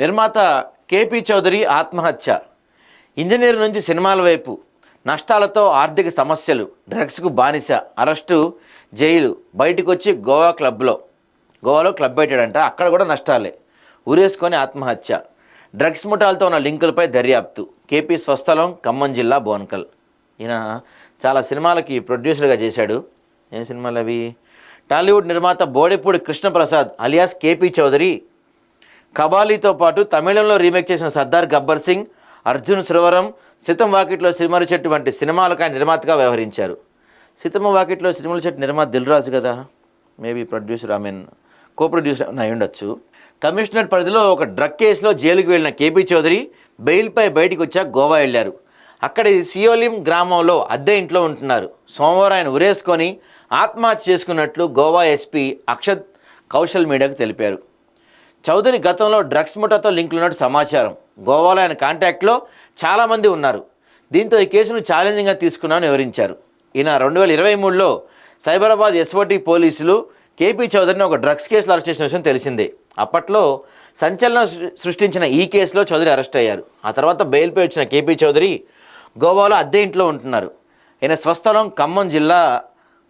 నిర్మాత కేపీ చౌదరి ఆత్మహత్య. ఇంజనీర్ నుంచి సినిమాల వైపు నష్టాలతో ఆర్థిక సమస్యలు డ్రగ్స్కు బానిస అరెస్టు జైలు బయటకు వచ్చి గోవా క్లబ్లో. గోవాలో క్లబ్ పెట్టాడంట అక్కడ కూడా నష్టాలే. ఉరేసుకొని ఆత్మహత్య. డ్రగ్స్ ముఠాలతో ఉన్న లింకులపై దర్యాప్తు. కేపీ స్వస్థలం ఖమ్మం జిల్లా బోన్కల్. ఈయన చాలా సినిమాలకి ప్రొడ్యూసర్గా చేశాడు. ఏం సినిమాలు అవి టాలీవుడ్ నిర్మాత బోడెపూడి కృష్ణప్రసాద్ అలియాస్ కేపీ చౌదరి కబాలీతో పాటు తమిళంలో రీమేక్ చేసిన సర్దార్ గబ్బర్ సింగ్ అర్జున్ సురవరం సితం వాకిట్లో సిరిమల చెట్టు వంటి సినిమాలకు ఆయన నిర్మాతగా వ్యవహరించారు. సితమ్మ వాకిట్లో సిరిమల చెట్టు నిర్మాత దిల్రాజు కదా? Maybe producer I mean co producer అయి ఉండొచ్చు. కమిషనర్ పరిధిలో ఒక డ్రగ్ కేసులో జైలుకు వెళ్ళిన కేపీ చౌదరి బెయిల్పై బయటికి వచ్చాక గోవా వెళ్ళారు. అక్కడి సియోలిం గ్రామంలో అద్దె ఇంట్లో ఉంటున్నారు. సోమవారం ఆయన ఉరేసుకొని ఆత్మహత్య చేసుకున్నట్లు గోవా ఎస్పీ అక్షత్ కౌశల్ మీడియాకు తెలిపారు. చౌదరి గతంలో డ్రగ్స్ ముఠాతో లింకులు ఉన్నట్టు సమాచారం. గోవాలో ఆయన కాంటాక్ట్లో చాలామంది ఉన్నారు. దీంతో ఈ కేసును ఛాలెంజింగ్గా తీసుకున్నామని వివరించారు. ఈయన రెండు వేల ఇరవై మూడులో సైబరాబాద్ ఎస్ఓటీ పోలీసులు కేపీ చౌదరిని ఒక డ్రగ్స్ కేసులో అరెస్ట్ చేసిన విషయం తెలిసిందే. అప్పట్లో సంచలనం సృష్టించిన ఈ కేసులో చౌదరి అరెస్ట్ అయ్యారు. ఆ తర్వాత బెయిల్పై వచ్చిన కేపీ చౌదరి గోవాలో అద్దె ఇంట్లో ఉంటున్నారు. ఈయన స్వస్థలం ఖమ్మం జిల్లా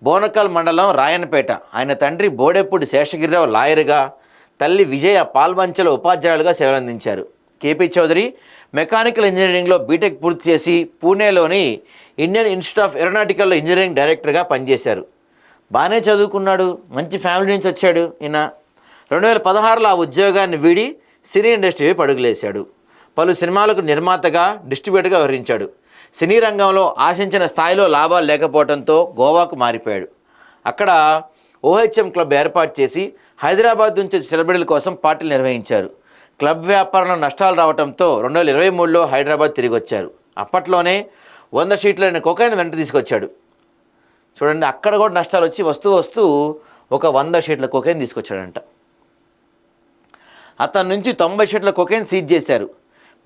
బోనకల్ మండలం రాయనపేట. ఆయన తండ్రి బోడెప్పుడు శేషగిరిరావు లాయర్గా తల్లి విజయ పాల్వంచల ఉపాధ్యాయులుగా సేవలందించారు. కేపీ చౌదరి మెకానికల్ ఇంజనీరింగ్లో బీటెక్ పూర్తి చేసి పూణేలోని Indian institute of aeronautical engineering డైరెక్టర్గా పనిచేశారు. బాగానే చదువుకున్నాడు మంచి ఫ్యామిలీ నుంచి వచ్చాడు ఈయన. రెండు వేల పదహారులో ఆ ఉద్యోగాన్ని వీడి సినీ ఇండస్ట్రీ పడుగులేశాడు. పలు సినిమాలకు నిర్మాతగా డిస్ట్రిబ్యూటర్గా వ్యవహరించాడు. సినీ రంగంలో ఆశించిన స్థాయిలో లాభాలు లేకపోవడంతో గోవాకు మారిపోయాడు. అక్కడ ఓహెచ్ఎం క్లబ్ ఏర్పాటు చేసి హైదరాబాద్ నుంచి సెలబ్రిటీల కోసం పార్టీలు నిర్వహించారు. క్లబ్ వ్యాపారంలో నష్టాలు రావడంతో రెండు వేల ఇరవై మూడులో హైదరాబాద్ తిరిగి వచ్చారు అప్పట్లోనే వంద షీట్లైన కొకైన్ వెంట తీసుకొచ్చాడు. చూడండి అక్కడ కూడా నష్టాలు వచ్చి వస్తూ వస్తూ ఒక వంద షీట్ల కొకైన్ తీసుకొచ్చాడంట. అతని నుంచి తొంభై షీట్ల కొకైన్ సీజ్ చేశారు.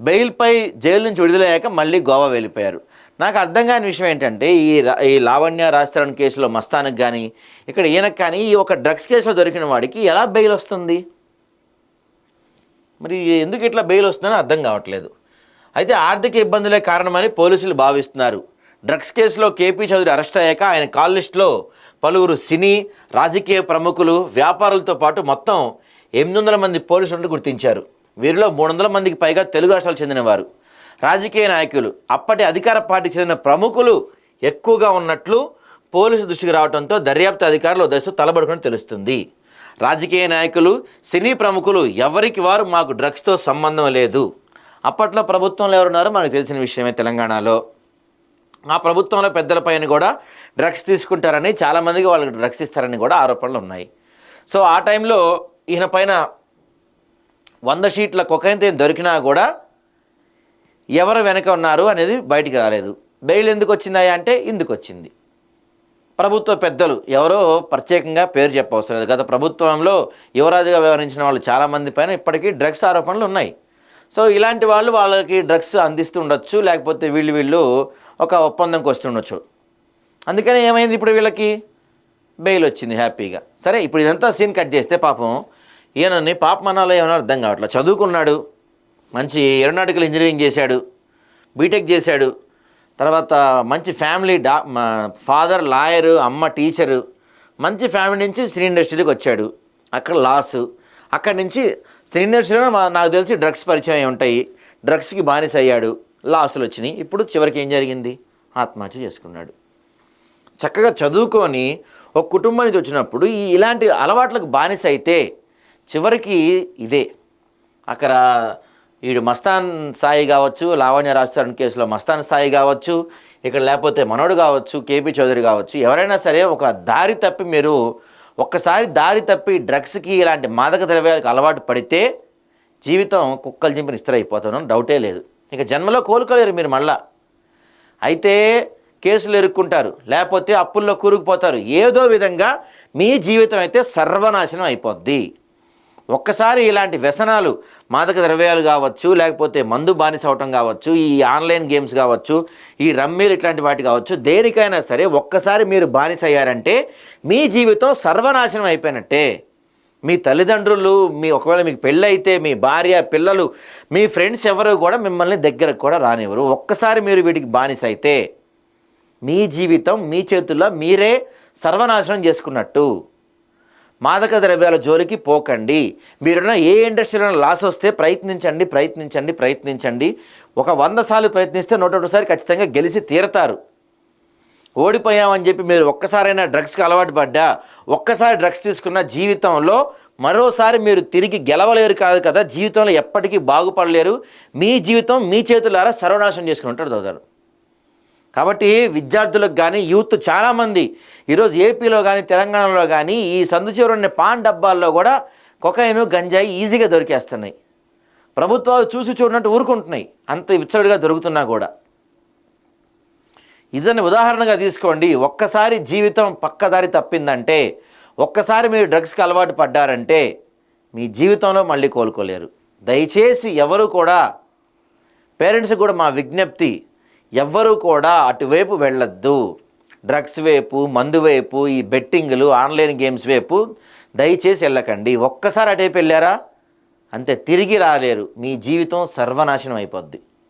బెయిల్పై జైలు నుంచి విడుదలయ్యాక మళ్ళీ గోవా వెళ్ళిపోయారు. నాకు అర్థం కాని విషయం ఏంటంటే ఈ ఈ లావణ్య రాజస్థాన్ కేసులో మస్తానికి కానీ ఇక్కడ ఈయనకు కానీ ఈ ఒక డ్రగ్స్ కేసులో దొరికిన వాడికి ఎలా బెయిల్ వస్తుంది? మరి ఎందుకు ఇట్లా బెయిల్ వస్తుందని అర్థం కావట్లేదు. అయితే ఆర్థిక ఇబ్బందులే కారణమని పోలీసులు భావిస్తున్నారు. డ్రగ్స్ కేసులో కేపీ చౌదరి అరెస్ట్ అయ్యాక ఆయన కాల్ లిస్టులో పలువురు సినీ రాజకీయ ప్రముఖులు వ్యాపారులతో పాటు మొత్తం ఎనిమిది వందల మంది పోలీసులను గుర్తించారు. వీరిలో మూడు వందల మందికి పైగా తెలుగు రాష్ట్రాలు చెందినవారు. రాజకీయ నాయకులు అప్పటి అధికార పార్టీకి చెందిన ప్రముఖులు ఎక్కువగా ఉన్నట్లు పోలీసు దృష్టికి రావడంతో దర్యాప్తు అధికారులు దశ తలబడుకుని తెలుస్తుంది. రాజకీయ నాయకులు సినీ ప్రముఖులు ఎవరికి వారు మాకు డ్రగ్స్తో సంబంధం లేదు. అప్పట్లో ప్రభుత్వంలో ఎవరున్నారో మనకు తెలిసిన విషయమే తెలంగాణలో. ఆ ప్రభుత్వంలో పెద్దలపైన కూడా డ్రగ్స్ తీసుకుంటారని చాలామందికి వాళ్ళకి డ్రగ్స్ ఇస్తారని కూడా ఆరోపణలు ఉన్నాయి. సో ఆ టైంలో ఈయన పైన వంద షీట్ల కొకైన్తో దొరికినా కూడా ఎవరు వెనక ఉన్నారు అనేది బయటికి రాలేదు. బెయిల్ ఎందుకు వచ్చిందా అంటే ఇందుకు వచ్చింది. ప్రభుత్వ పెద్దలు ఎవరో ప్రత్యేకంగా పేరు చెప్పవసరం లేదు. గత ప్రభుత్వంలో యువరాజుగా వ్యవహరించిన వాళ్ళు చాలామంది పైన ఇప్పటికీ డ్రగ్స్ ఆరోపణలు ఉన్నాయి. సో ఇలాంటి వాళ్ళు వాళ్ళకి డ్రగ్స్ అందిస్తూ ఉండొచ్చు లేకపోతే వీళ్ళు వీళ్ళు ఒక ఒప్పందంకి వస్తుండొచ్చు అందుకని ఏమైంది ఇప్పుడు వీళ్ళకి? బెయిల్ వచ్చింది హ్యాపీగా. సరే ఇప్పుడు ఇదంతా సీన్ కట్ చేస్తే పాపం ఈయనని పాపమనాలో ఏమైనా అర్థం కావట్లేదు. చదువుకున్నాడు. మంచి ఏరోనాటికల్ ఇంజనీరింగ్ చేశాడు బీటెక్ చేశాడు. తర్వాత మంచి ఫ్యామిలీ డా ఫాదర్ లాయరు అమ్మ టీచరు మంచి ఫ్యామిలీ నుంచి సినీ ఇండస్ట్రీకి వచ్చాడు. అక్కడ లాస్. అక్కడి నుంచి సినీ ఇండస్ట్రీలో మా- నాకు తెలిసి డ్రగ్స్ పరిచయం అయి ఉంటాయి. డ్రగ్స్కి బానిస అయ్యాడు. లాసులు వచ్చినాయి. ఇప్పుడు చివరికి ఏం జరిగింది? ఆత్మహత్య చేసుకున్నాడు. చక్కగా చదువుకొని ఒక కుటుంబం నుంచి వచ్చినప్పుడు ఈ ఇలాంటి అలవాట్లకు బానిస అయితే చివరికి ఇదే. అక్కడ వీడు మస్తాన్ సాయి కావచ్చు లావణ్య రాజస్థాన్ కేసులో మస్తాన్ సాయి కావచ్చు ఇక్కడ లేకపోతే మనోడు కావచ్చు కేపీ చౌదరి కావచ్చు ఎవరైనా సరే ఒక దారి తప్పి మీరు ఒక్కసారి దారి తప్పి డ్రగ్స్కి ఇలాంటి మాదక ద్రవ్యాలకు అలవాటు పడితే జీవితం కుక్కలు చింపిన ఇస్తరైపోతాను డౌటే లేదు. ఇక జన్మలో కోలుకోలేరు మీరు మళ్ళా. అయితే కేసులు ఎరుక్కుంటారు లేకపోతే అప్పుల్లో కూరుకుపోతారు. ఏదో విధంగా మీ జీవితం అయితే సర్వనాశనం అయిపోద్ది. ఒక్కసారి ఇలాంటి వ్యసనాలు మాదక ద్రవ్యాలు కావచ్చు లేకపోతే మందు బానిస అవటం కావచ్చు ఈ ఆన్లైన్ గేమ్స్ కావచ్చు ఈ రమ్మీలు ఇట్లాంటి వాటి కావచ్చు దేనికైనా సరే ఒక్కసారి మీరు బానిస అయ్యారంటే మీ జీవితం సర్వనాశనం అయిపోయినట్టే. మీ తల్లిదండ్రులు మీ ఒకవేళ మీకు పెళ్ళి అయితే మీ భార్య పిల్లలు మీ ఫ్రెండ్స్ ఎవరు కూడా మిమ్మల్ని దగ్గరకు కూడా రానివ్వరు. ఒక్కసారి మీరు వీటికి బానిస అయితే మీ జీవితం మీ చేతుల్లో మీరే సర్వనాశనం చేసుకున్నట్టు. మాదక ద్రవ్యాల జోలికి పోకండి. మీరున్న ఏ ఇండస్ట్రీలో లాస్ వస్తే ప్రయత్నించండి ప్రయత్నించండి ప్రయత్నించండి. ఒక వంద సార్లు ప్రయత్నిస్తే నూట ఒకసారి ఖచ్చితంగా గెలిచి తీరతారు. ఓడిపోయామని చెప్పి మీరు ఒక్కసారైనా డ్రగ్స్కి అలవాటు పడ్డా ఒక్కసారి డ్రగ్స్ తీసుకున్న జీవితంలో మరోసారి మీరు తిరిగి గెలవలేరు కాదు కదా జీవితంలో ఎప్పటికీ బాగుపడలేరు. మీ జీవితం మీ చేతులారా సర్వనాశనం చేసుకుని ఉంటారు దోదారు కాబట్టి విద్యార్థులకు కానీ యూత్ చాలామంది ఈరోజు ఏపీలో కానీ తెలంగాణలో కానీ ఈ సందు ఉన్న పాన్ డబ్బాల్లో కూడా కొకైను గంజాయి ఈజీగా దొరికేస్తున్నాయి. ప్రభుత్వాలు చూసి చూడనట్టు ఊరుకుంటున్నాయి. అంత విచ్చలుడిగా దొరుకుతున్నా కూడా. ఇదని ఉదాహరణగా తీసుకోండి. ఒక్కసారి జీవితం పక్కదారి తప్పిందంటే ఒక్కసారి మీరు డ్రగ్స్కి అలవాటు పడ్డారంటే మీ జీవితంలో మళ్ళీ కోలుకోలేరు. దయచేసి ఎవరు కూడా పేరెంట్స్ కూడా మా విజ్ఞప్తి ఎవ్వరూ కూడా అటువైపు వెళ్ళొద్దు. డ్రగ్స్ వైపు మందు వైపు ఈ బెట్టింగ్లు ఆన్లైన్ గేమ్స్ వైపు దయచేసి వెళ్ళకండి. ఒక్కసారి అటువైపు వెళ్ళారా? అంతే తిరిగి రాలేరు. మీ జీవితం సర్వనాశనం అయిపోద్ది.